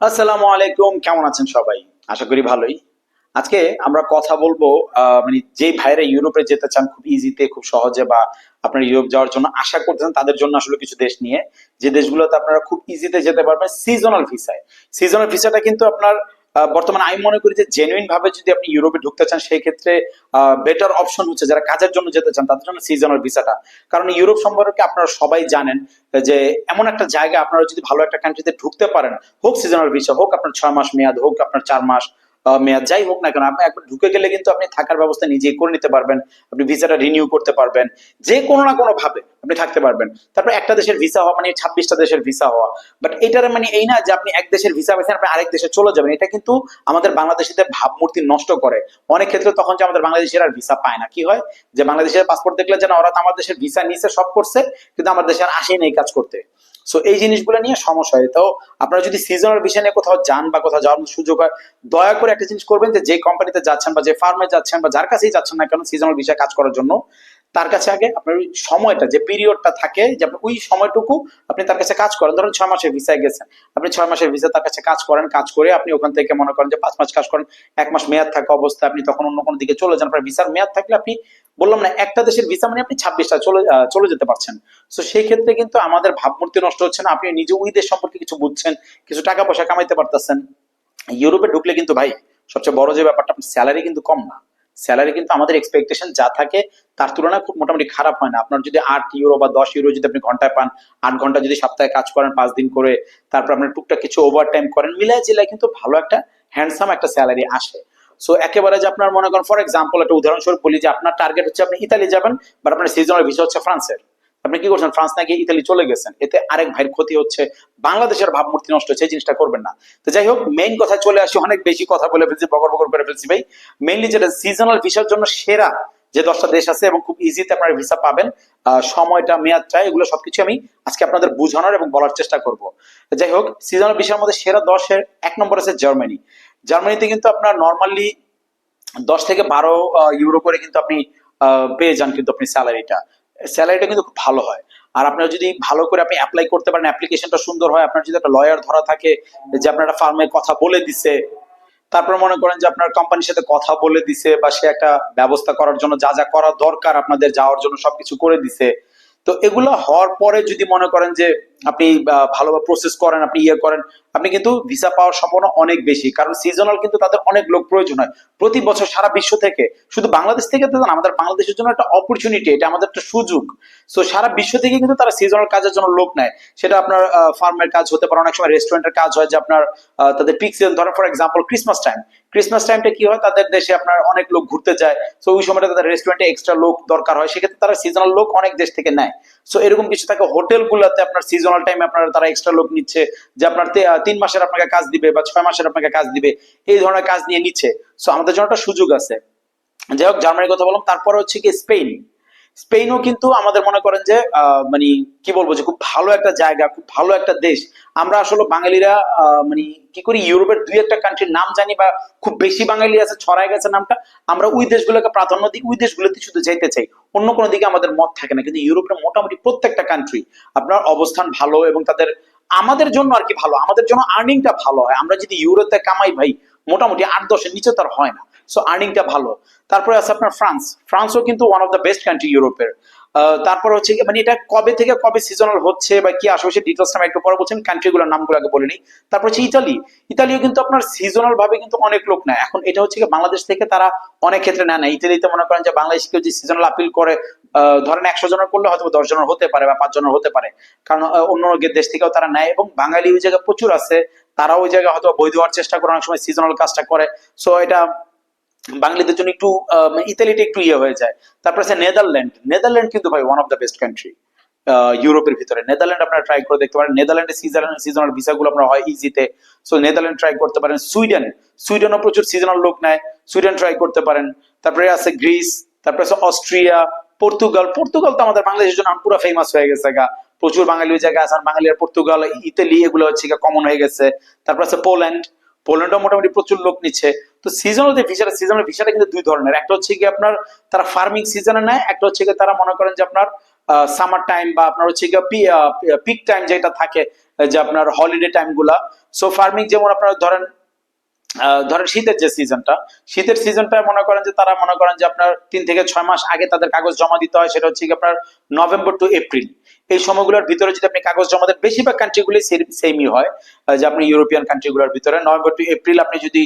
আসসালামু আলাইকুম, কেমন আছেন সবাই? আশা করি ভালোই। আজকে আমরা কথা বলব মানে যে ভাইরা ইউরোপে যেতে চান খুব ইজিতে খুব সহজে বা আপনারা ইউরোপ যাওয়ার জন্য আশা করতেছেন, তাদের জন্য আসলে কিছু দেশ নিয়ে। যে দেশগুলোতে আপনারা খুব ইজিতে যেতে পারবেন সিজনাল ভিসায় সিজনাল ভিসাটা কিন্তু আপনার বর্তমানে আমি মনে করি যে জেনুইন ভাবে যদি আপনি ইউরোপে ঢুকতে চান সেই ক্ষেত্রে বেটার অপশন হচ্ছে যারা কাজের জন্য যেতে চান, তাদের জন্য সিজনাল ভিসাটা কারণ ইউরোপ সম্পর্কে আপনারা সবাই জানেন যে এমন একটা জায়গা আপনারা যদি ভালো একটা কান্ট্রিতে ঢুকতে পারেন, হোক সিজনাল ভিসা হোক আপনার ছয় মাস মেয়াদ, হোক আপনার চার মাস মেয়াদ, যাই হোক না কেন, আপনি একবার ঢুকে গেলে কিন্তু আপনি থাকার ব্যবস্থা নিজেই করে নিতে পারবেন, আপনি ভিসাটা রিনিউ করতে পারবেন, যে কোনো না কোনো ভাবে। আপনি থাকতে পারবেন। তারপর একটা দেশের ভিসা হওয়া মানে ছাব্বিশটা দেশের ভিসা হওয়া। বাট এটার মানে এই না যে আপনি এক দেশের ভিসা পেয়েছেন আপনি আরেক দেশে চলে যাবেন। এটা কিন্তু আমাদের বাংলাদেশিদের ভাবমূর্তি নষ্ট করে। অনেক ক্ষেত্রে তখন যে আমাদের বাংলাদেশের আর ভিসা পায় না। কি হয়? যে বাংলাদেশের পাসপোর্ট দেখলে যেন ওরা তো আমার দেশের ভিসা নিচে সব করছে, কিন্তু আমার দেশে আর আসেই না এই কাজ করতে। সো এই জিনিসগুলো নিয়ে সমস্যা হয়। তো আপনারা যদি সিজনাল বিষয় নিয়ে কোথাও যান বা কোথাও যাওয়ার সুযোগ হয়, দয়া করে একটা জিনিস করবেন যে যে কোম্পানিতে যাচ্ছেন বা যে ফার্মে যাচ্ছেন বা যার কাছেই যাচ্ছেন না কেন সিজনাল বিষয়ে কাজ করার জন্য তার কাছে আগে আপনার ওই সময়টা, যে পিরিয়ডটা থাকে, যে আপনি ওই সময়টুকু আপনি তার কাছে কাজ করেন। ধরুন ছয় মাসের ভিসায় গেছেন। আপনি ছয় মাসের ভিসা তার কাছে কাজ করেন, কাজ করে আপনি ওখান থেকে মনে করেন যে পাঁচ মাস কাজ করেন, এক মাস মেয়াদ থাকা অবস্থায় আপনি তখন অন্য কোনো দিকে চলে যান, আপনার ভিসার মেয়াদ থাকলে আপনি, বললাম না, একটা দেশের ভিসা মানে আপনি ছাব্বিশটা চলে চলে যেতে পারছেন। তো সেই ক্ষেত্রে কিন্তু আমাদের ভাবমূর্তি নষ্ট হচ্ছে না। আপনি নিজে ওই দেশ সম্পর্কে কিছু বুঝছেন, কিছু টাকা পয়সা কামাইতে পারতেছেন। ইউরোপে ঢুকলে কিন্তু ভাই, সবচেয়ে বড় যে ব্যাপারটা, আপনার স্যালারি কিন্তু কম না। স্যালারি কিন্তু আমাদের এক্সপেকটেশন যা থাকে, তার তুলনায় খুব মোটামুটি খারাপ হয় না। আপনার যদি আট ইউরো বা দশ ইউরো যদি আপনি ঘন্টায় পান, আট ঘণ্টা যদি সপ্তাহে কাজ করেন, পাঁচ দিন করে, তারপর আপনার টুকটাক কিছু ওভার টাইম করেন, মিলায় জেলায় কিন্তু ভালো একটা হ্যান্ডসাম একটা স্যালারি আসে। সো একেবারে যে আপনার মনে করেন ফর এক্সাম্পল একটা উদাহরণস্বরূপ বলি যে আপনার টার্গেট হচ্ছে আপনি ইতালি যাবেন বাট আপনার সিজনাল ভিসা হচ্ছে ফ্রান্সের আপনি কি করছেন? ফ্রান্স না গিয়ে ইতালি চলে গেছেন। এতে আরেক ভাইয়ের ক্ষতি হচ্ছে। বাংলাদেশের ভাবমূর্তি নষ্ট হচ্ছে, এই জিনিসটা করবেন না। তো যাই হোক মেইন কথা চলে আসি, অনেক বেশি কথা বলে ফেলছি, বকর বকর করে ফেলছি ভাই। মেইনলি যেটা সিজনাল ভিসার জন্য সেরা যে দশটা দেশ আছে এবং খুব ইজিতে আপনারা ভিসা পাবেন সময়টা মেয়াদটা এগুলো সবকিছু আমি আজকে আপনাদের বোঝানোর এবং বলার চেষ্টা করব। যাই হোক সিজনাল ভিসার মধ্যে সেরা দশের এক নম্বর আছে জার্মানি। জার্মানিতে কিন্তু আপনার নর্মালি দশ থেকে বারো ইউরো করে কিন্তু আপনি পেয়ে যান কিন্তু আপনি স্যালারিটা স্যালারিটা কিন্তু খুব ভালো হয়। আর আপনার যদি ভালো করে আপনি অ্যাপ্লাই করতে পারেন অ্যাপ্লিকেশনটা সুন্দর হয়, আপনার যদি একটা লয়ার ধরা থাকে, যে আপনার একটা ফার্মে কথা বলে দিছে, তারপর মনে করেন যে আপনার কোম্পানির সাথে কথা বলে দিছে, বা সে একটা ব্যবস্থা করার জন্য যা যা করা দরকার আপনাদের, যাওয়ার জন্য সবকিছু করে দিছে, তো এগুলো হওয়ার পরে যদি মনে করেন যে আপনি ভালোভাবে প্রসেস করেন, আপনি ইয়ে করেন, আপনি কিন্তু ভিসা পাওয়ার সম্ভাবনা অনেক বেশি। কারণ সিজনাল কিন্তু তাদের অনেক লোক প্রয়োজন হয়। প্রতি বছর সারা বিশ্ব থেকে, শুধু বাংলাদেশ থেকে তো আমাদের বাংলাদেশের জন্য একটা অপরচুনিটি এটা আমাদের একটা সুযোগ। সো সারা বিশ্ব থেকে কিন্তু তারা সিজনাল কাজের জন্য লোক নেয়। সেটা আপনার ফার্মের কাজ হতে পারে, অনেক সময় রেস্টুরেন্টের কাজ হয়, যে আপনার তাদের পিক সিজন ধরেন for example Christmas time Christmas টাইমটা কি হয়? তাদের দেশে আপনার অনেক লোক ঘুরতে যায়। সো ওই সময়টা তাদের রেস্টুরেন্টে এক্সট্রা লোক দরকার হয়। সেক্ষেত্রে তারা সিজনাল লোক অনেক দেশ থেকে নেয়। সো এরকম কিছু থাকে। হোটেলগুলোতে আপনার সিজনাল টাইমে আপনার তারা এক্সট্রা লোক নিচ্ছে, যে আপনার তিন মাসের আপনাকে কাজ দিবে বা ছয় মাসের আপনাকে কাজ দিবে, এই ধরনের কাজ নিয়ে নিচ্ছে। সো আমাদের জন্য একটা সুযোগ আছে। যাই হোক, জার্মানির কথা বললাম, তারপরে হচ্ছে কি স্পেন। স্পেনও কিন্তু আমাদের মনে করেন যে মানে কি বলব যে খুব ভালো একটা জায়গা, খুব ভালো একটা দেশ। আমরা আসলে বাঙালিরা মানে কি করি, ইউরোপের দুই একটা কান্ট্রির নাম জানি বা খুব বেশি বাঙালি আছে, ছড়ায় গেছে নামটা, আমরা ওই দেশগুলোকে প্রাধান্য দিই, ওই দেশগুলোতে শুধু যেতে চাই। অন্য কোনো দিকে আমাদের মত থাকে না, কিন্তু ইউরোপের মোটামুটি প্রত্যেকটা কান্ট্রি আপনার অবস্থান ভালো এবং তাদের আমাদের জন্য আর কি ভালো, আমাদের জন্য আর্নিংটা ভালো হয়। আমরা যদি ইউরোতে কামাই ভাই, মোটামুটি আট দশের নিচে তার হয় না। সো আর্নিংটা ভালো। তারপরে আছে আপনার ফ্রান্স ফ্রান্সও কিন্তু one of the best country ইউরোপের। তারপর হচ্ছে মানে এটা কবে থেকে কবে সিজনাল হচ্ছে বা কি সে ডিটেলস আমি একটু পরে বলছেন কান্ট্রিগুলোর নামগুলো আগে বলে নিই। তারপর হচ্ছে ইতালি ইতালিও কিন্তু আপনার সিজনাল ভাবে কিন্তু অনেক লোক নেয়। এখন এটা হচ্ছে কি, বাংলাদেশ থেকে তারা অনেক ক্ষেত্রে নেয় না। ইতালিতে মনে করেন যে বাংলাদেশ কেউ যে সিজনাল আপিল করে ধরেন একশো জনের করলে হয়তো দশ জনের হতে পারে বা পাঁচ জনের হতে পারে। কারণ অন্য অন্য দেশ থেকেও তারা নেয় এবং বাঙালি ওই জায়গায় প্রচুর আছে। তারা ওই জায়গায় হয়তো বৈধ হওয়ার চেষ্টা করে, অনেক সময় সিজনাল কাজটা করে। সো এটা বাঙালিদের জন্য একটু মানে ইতালিটা একটু ইয়ে হয়ে যায়। তারপর আছে নেদারল্যান্ড। নেদারল্যান্ড কিন্তু ভাই one of the best country ইউরোপের ভিতরে। নেদারল্যান্ড আপনারা ট্রাই করে দেখতে পারেন। নেদারল্যান্ডে সিজনাল সিজনাল ভিসাগুলো আপনার হয় ইজিতে সো নেদারল্যান্ড ট্রাই করতে পারেন। সুইডেন, সুইডেনও প্রচুর সিজনাল লোক নেয়। সুইডেন ট্রাই করতে পারেন। তারপরে আছে গ্রিস, তারপরে আছে অস্ট্রিয়া, পর্তুগাল। পর্তুগাল তো আমাদের বাংলাদেশের জন্য পুরো ফেমাস হয়ে গেছে গা। প্রচুর বাঙালি ওই জায়গায় আছেন। বাঙালি আর পর্তুগাল, ইতালি, এগুলো হচ্ছে কমন হয়ে গেছে। তারপর আছে পোল্যান্ড। পোল্যান্ডও মোটামুটি প্রচুর লোক নিচ্ছে। তো সিজনাল যে ভিসাটা সিজনাল ভিসাটা কিন্তু দুই ধরনের। একটা হচ্ছে কি আপনার তারা ফার্মিং সিজনে নেয়, একটা হচ্ছে কি তারা মনে করেন যে আপনার সামার টাইম বা আপনার হচ্ছে পিক টাইম যেটা থাকে যে আপনার হলিডে টাইমগুলা সো ফার্মিং যেমন আপনার ধরেন ধরেন শীতের যে সিজনটা শীতের সিজনটা মনে করেন যে তারা মনে করেন যে আপনার তিন থেকে ছয় মাস আগে তাদের কাগজ জমা দিতে হয়, সেটা হচ্ছে কি আপনার নভেম্বর টু এপ্রিল এই সময়গুলোর ভিতরে যদি আপনি কাগজ জমা দেন, বেশিরভাগ কান্ট্রিগুলি সেমই হয় যে আপনি ইউরোপিয়ান কান্ট্রিগুলোর ভিতরে। নভেম্বর টু এপ্রিল আপনি যদি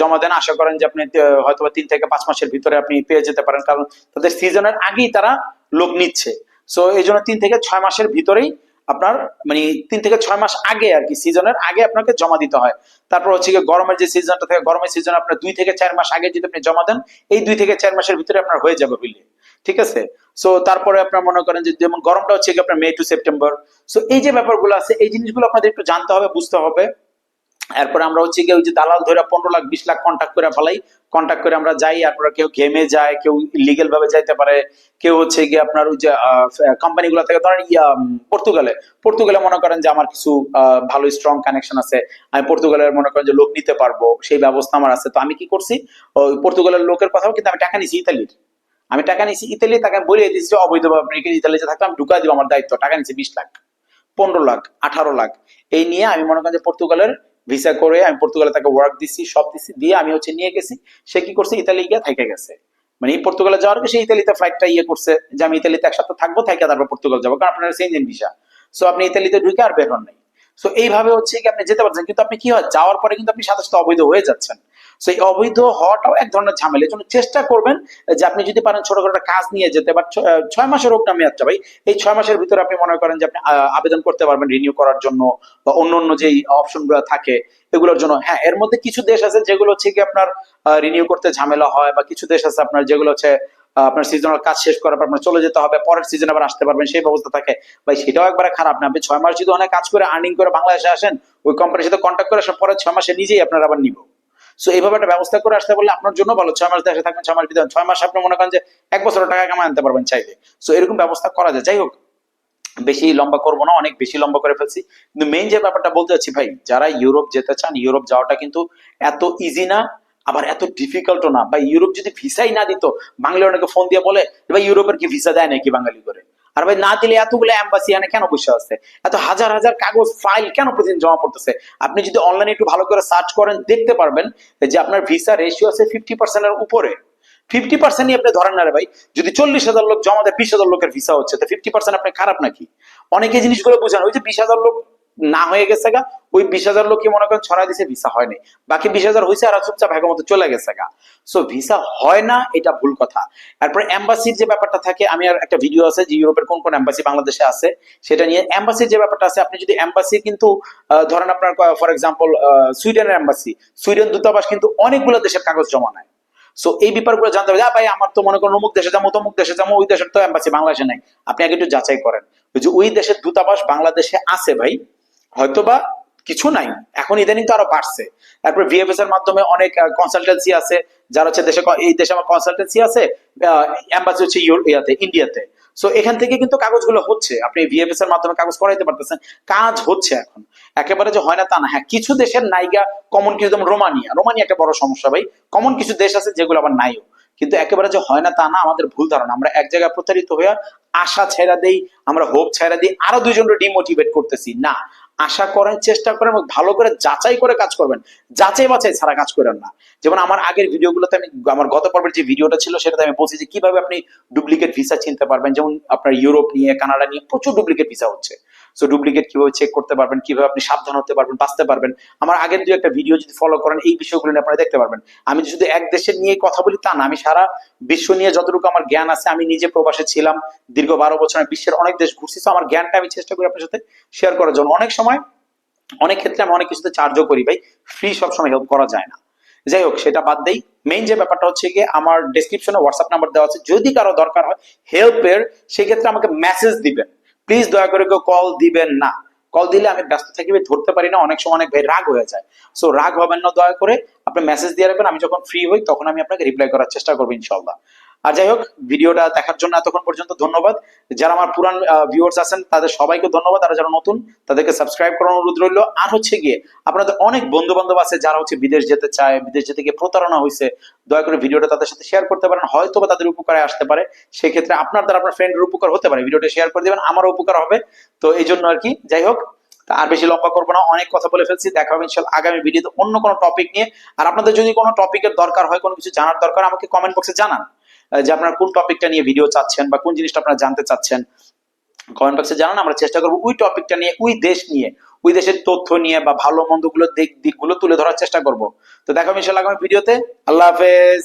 জমা দেন, আশা করেন যে আপনি হয়তো তিন থেকে পাঁচ মাসের ভিতরে আপনি পেয়ে যেতে পারেন, কারণ তাদের সিজনের আগেই তারা লোক নিচ্ছে। সো এই জন্য তিন থেকে ছয় মাসের ভিতরেই আপনার মানে তিন থেকে ছয় মাস আগে আর কি সিজনের আগে আপনাকে জমা দিতে হয়। তারপর হচ্ছে গিয়ে গরমের যে সিজনটা থাকে, গরমের সিজন আপনার দুই থেকে চার মাস আগে যদি আপনি জমা দেন, এই দুই থেকে চার মাসের ভিতরে আপনার হয়ে যাবে বুঝলি ঠিক আছে? সো তারপরে আপনার মনে করেন যে যেমন গরমটা হচ্ছে আপনার মে টু সেপ্টেম্বর সো এই যে ব্যাপারগুলো আছে, এই জিনিসগুলো আপনাদের একটু জানতে হবে, বুঝতে হবে। এরপরে আমরা হচ্ছে গিয়ে ওই যে দালাল ধরে পনেরো লাখ, বিশ লাখ কন্ট্যাক্ট করে ফেলাই। কন্ট্যাক্ট করে আমরা যাই, এরপরে কেউ ঘেমে যায়, কেউ লিগেল ভাবে যাইতে পারে। কেউ হচ্ছে গিয়ে আপনার ওই যে কোম্পানিগুলো থেকে ধরেন পর্তুগালে। পর্তুগালে মনে করেন যে আমার কিছু ভালো স্ট্রং কানেকশন আছে। আমি পর্তুগালের মনে করেন যে লোক নিতে পারব, সেই ব্যবস্থা আমার আছে। তো আমি কি করছি? ওই পর্তুগালের লোকের কথাও কিন্তু আমি টাকা নিছি ইতালির। আমি টাকা নিছি ইতালি, তাকে বলে দিয়েছি যে, অবৈধভাবে আপনি ইতালিতে থাকতো আমি ঢুকাই দিব আমার দায়িত্ব। টাকা নিছি বিশ লাখ, পনেরো লাখ, আঠারো লাখ। এই নিয়ে আমি মনে করেন যে পর্তুগালের ভিসা করে আমি পর্তুগালে তাকে ওয়ার্ক দিচ্ছি সব দিচ্ছি দিয়ে আমি হচ্ছে নিয়ে গেছি। সে কি করছে? ইতালি গিয়ে থেকে গেছে। মানে এই পর্তুগালে যাওয়ার আগে সে ইতালিতে ফ্লাইটটা ইয়ে করছে, যে আমি ইতালিতে এক সপ্তাহ থাকব থাকে তারপর পর্তুগাল যাব, কারণ আপনার সেঞ্জেন ভিসা সো আপনি ইতালিতে ঢুকে আর বের হন নাই। সো এইভাবে হচ্ছে কি আপনি যেতে পারছেন, কিন্তু আপনি কি হয়, যাওয়ার পরে কিন্তু আপনি সাথে সাথে অবৈধ হয়ে যাচ্ছেন। সো এই অবৈধ হওয়াটাও এক ধরনের ঝামেলা। এই জন্য চেষ্টা করবেন যে আপনি যদি পারেন ছোট একটা কাজ নিয়ে যেতে, বা ছয় মাসের হোক না মেয়াদটা ভাই, এই ছয় মাসের ভিতরে আপনি মনে করেন যে আপনি আবেদন করতে পারবেন রিনিউ করার জন্য, বা অন্য অন্য যেই অপশনগুলো থাকে, এগুলোর জন্য। হ্যাঁ এর মধ্যে কিছু দেশ আছে যেগুলো হচ্ছে কি আপনার রিনিউ করতে ঝামেলা হয়, বা কিছু দেশ আছে আপনার যেগুলো হচ্ছে আপনার সিজনাল কাজ শেষ করার পর আপনার চলে যেতে হবে, পরের সিজন আবার আসতে পারবেন, সেই ব্যবস্থা থাকে। ভাই, সেটাও একবারে খারাপ না। আপনি ছয় মাস যদি অনেক কাজ করে আর্নিং করে বাংলাদেশে আসেন, ওই কোম্পানির সাথে কন্ট্যাক্ট করে আসার পরে ছয় মাসে নিজেই আপনার আবার নিব। সো এইভাবে একটা ব্যবস্থা করে আসতে পারলে আপনার জন্য ভালো। ছয় মাস দেশে থাকবেন, ছয় মাস ভিতরে ছয় মাস আপনি মনে করেন যে এক বছর টাকা কামাই আনতে পারবেন চাইলে। সো এরকম ব্যবস্থা করা যায়। যাই হোক, বেশি লম্বা করব না, অনেক বেশি লম্বা করে ফেলছি। কিন্তু মেইন যে ব্যাপারটা বলতে চাচ্ছি ভাই, যারা ইউরোপ যেতে চান, ইউরোপ যাওয়াটা কিন্তু এত ইজি না, আবার এত ডিফিকাল্টও না। বা ইউরোপ যদি ভিসাই না দিত বাঙালি অনেকে ফোন দিয়ে বলে ভাই, ইউরোপের কি ভিসা দেয় নাকি বাঙালি করে? আর ভাই, না দিলে এতগুলো এম্বাসি এনে কেন বসে আছে? এত হাজার হাজার কাগজ ফাইল কেন প্রতিদিন জমা পড়তেছে? আপনি যদি অনলাইনে একটু ভালো করে সার্চ করেন, দেখতে পারবেন যে আপনার ভিসা রেশিও আছে ফিফটি পার্সেন্টের উপরে। ফিফটি পার্সেন্টই আপনি ধরেন না রে ভাই, যদি চল্লিশ হাজার লোক জমা দেয়, বিশ হাজার লোকের ভিসা হচ্ছে, তো ফিফটি পার্সেন্ট আপনি খারাপ নাকি? অনেকে জিনিসগুলো বুঝান ওই যে বিশ হাজার লোক না হয়ে গেছে গা, ওই বিশ হাজার লোক মনে করেন ছড়া দিছে ভিসা হয়নি বাকি বিশ হাজার হয়েছে আর চুপচাপ ভাগের মতো চলে গেছে গা। সো ভিসা হয় না, এটা ভুল কথা। তারপরে এম্বাসির যে ব্যাপারটা থাকে, আমি আর একটা ভিডিও আছে যে ইউরোপের কোন কোন এম্বাসি বাংলাদেশে আছে, সেটা নিয়ে এম্বাসির যে ব্যাপারটা আছে, আপনি যদি এম্বাসি কিন্তু ধরেন আপনার ফর এক্সাম্পল সুইডেনের এম্বাসি সুইডেন দূতাবাস কিন্তু অনেকগুলো দেশের কাগজ জমা নেয়। সো এই ব্যাপারগুলো জানতে হবে ভাই, আমার তো মনে করেন অমুক দেশে যাব, তমুক দেশে যাব, ওই দেশের তো এম্বাসি বাংলাদেশে নাই। আপনি আগে একটু যাচাই করেন। যে ওই দেশের দূতাবাস বাংলাদেশে আছে ভাই হয়তোবা কিছু নাই। এখন ইদানিং তো আরও বাড়ছে। তারপর ভিএফএস এর মাধ্যমে অনেক কনসালটেন্সি আছে, যারা হচ্ছে দেশে এই দেশে আমার কনসালটেন্সি আছে এম্বাসি হচ্ছে ইয়াতে ইন্ডিয়াতে সো এখান থেকে কিন্তু কাগজগুলো হচ্ছে। আপনি ভিএফএস এর মাধ্যমে কাগজ করাইতে পারতেছেন। কাজ হচ্ছে এখন। একেবারে যে হয় না তা না। হ্যাঁ কিছু দেশের নাইগা কমন কিছু, যেমন রোমানিয়া। রোমানিয়া একটা বড় সমস্যা ভাই। কমন কিছু দেশ আছে যেগুলো আবার নাইও কিন্তু একেবারে যে হয় না তা না, আমাদের ভুল ধারণা। আমরা এক জায়গায় প্রতারিত হয়ে আশা ছেড়া দেই, আমরা হোপ ছেড়া দিই, আরও দুইজনকে ডিমোটিভেট করতেছি। না আশা করেন, চেষ্টা করেন ভালো করে যাচাই করে কাজ করবেন। যাচাই বাছাই ছাড়া কাজ করেন না। যেমন আমার আগের ভিডিওগুলোতে আমি, আমার গত পর্বের যে ভিডিওটা ছিল সেটাতে আমি বলছি যে কীভাবে আপনি ডুপ্লিকেট ভিসা চিনতে পারবেন। যেমন আপনার ইউরোপ নিয়ে, কানাডা নিয়ে প্রচুর ডুপ্লিকেট ভিসা হচ্ছে। সো ডুপ্লিকেট কীভাবে চেক করতে পারবেন, কীভাবে আপনি সাবধান হতে পারবেন, বাঁচতে পারবেন। আমার আগের দু একটা ভিডিও যদি ফলো করেন, এই বিষয়গুলো নিয়ে আপনারা দেখতে পারবেন। আমি শুধু এক দেশের নিয়ে কথা বলি, তা না। আমি সারা বিশ্ব নিয়ে যতটুকু আমার জ্ঞান আছে, আমি নিজে প্রবাসে ছিলাম, দীর্ঘ বারো বছর বিশ্বের অনেক দেশ ঘুরছি। তো আমার জ্ঞানটা আমি চেষ্টা করি আপনার সাথে শেয়ার করার জন্য। অনেক সময়, অনেক ক্ষেত্রে আমি অনেক কিছুতে চার্জও করি ভাই। ফ্রি সবসময় হেল্প করা যায় না। যাই হোক, সেটা বাদ দেই। মেইন যে ব্যাপারটা হচ্ছে গিয়ে, আমার ডেসক্রিপশনে হোয়াটসঅ্যাপ নাম্বার দেওয়া আছে। যদি কারও দরকার হয় হেল্পের সেক্ষেত্রে আমাকে মেসেজ দিবেন। প্লিজ দয়া করে কেউ কল দিবেন না। কল দিলে আমি ব্যস্ত থাকি, ভাই, ধরতে পারি না। অনেক সময় অনেক ভাই রাগ হয়ে যায়। সো রাগ হবেন না দয়া করে। আপনি মেসেজ দিয়ে রাখবেন। আমি যখন ফ্রি হই, তখন আমি আপনাকে রিপ্লাই করার চেষ্টা করব ইনশাল্লাহ আর যাই হোক, ভিডিওটা দেখার জন্য এতক্ষণ পর্যন্ত ধন্যবাদ। যারা আমার পুরান ভিউয়ার্স আছেন, তাদের সবাইকে ধন্যবাদ। আর যারা নতুন, তাদেরকে সাবস্ক্রাইব করার অনুরোধ রইল। আর হচ্ছে গিয়ে, আপনাদের অনেক বন্ধু বান্ধব আছে যারা হচ্ছে বিদেশ যেতে চায়, বিদেশ যেতে গিয়ে প্রতারণা হয়েছে দয়া করে ভিডিওটা তাদের সাথে শেয়ার করতে পারেন। হয়তো বা তাদের উপকারে আসতে পারে। সেক্ষেত্রে আপনার দ্বারা আপনার ফ্রেন্ডের উপকার হতে পারে। ভিডিওটা শেয়ার করে দেবেন, আমারও উপকার হবে। তো এই জন্য আর কি, যাই হোক আর বেশি লম্বা করব না। অনেক কথা বলে ফেলছি। দেখা হবে ইনশাল্লাহ আগামী ভিডিওতে অন্য কোনো টপিক নিয়ে। আর আপনাদের যদি কোনো টপিকের দরকার হয়, কোনো কিছু জানার দরকার আমাকে কমেন্ট বক্সে জানান। যে আপনারা কোন টপিকটা নিয়ে ভিডিও চাচ্ছেন বা কোন জিনিসটা আপনারা জানতে চাচ্ছেন কমেন্ট বক্সে জানান, আমরা চেষ্টা করব ওই টপিকটা নিয়ে, ওই দেশ নিয়ে, ওই দেশের তথ্য নিয়ে বা ভালো মন্দগুলো দিক দিকগুলো তুলে ধরার চেষ্টা করব। তো দেখো মিশাল আগামী ভিডিওতে আল্লাহ হাফেজ।